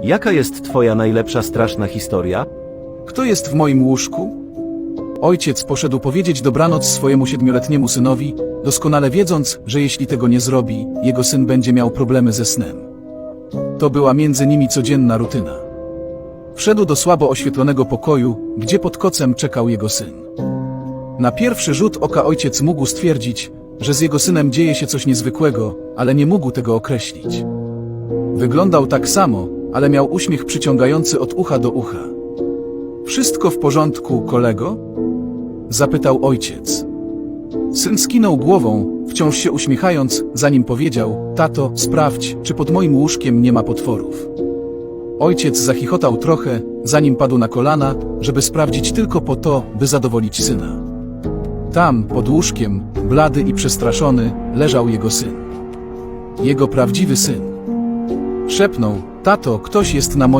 Jaka jest twoja najlepsza straszna historia? Kto jest w moim łóżku? Ojciec poszedł powiedzieć dobranoc swojemu siedmioletniemu synowi, doskonale wiedząc, że jeśli tego nie zrobi, jego syn będzie miał problemy ze snem. To była między nimi codzienna rutyna. Wszedł do słabo oświetlonego pokoju, gdzie pod kocem czekał jego syn. Na pierwszy rzut oka ojciec mógł stwierdzić, że z jego synem dzieje się coś niezwykłego, ale nie mógł tego określić. Wyglądał tak samo, ale miał uśmiech przyciągający od ucha do ucha. Wszystko w porządku, kolego? Zapytał ojciec. Syn skinął głową, wciąż się uśmiechając, zanim powiedział: Tato, sprawdź, czy pod moim łóżkiem nie ma potworów. Ojciec zachichotał trochę, zanim padł na kolana, żeby sprawdzić tylko po to, by zadowolić syna. Tam, pod łóżkiem, blady i przestraszony, leżał jego syn. Jego prawdziwy syn. Szepnął: Tato, ktoś jest na moim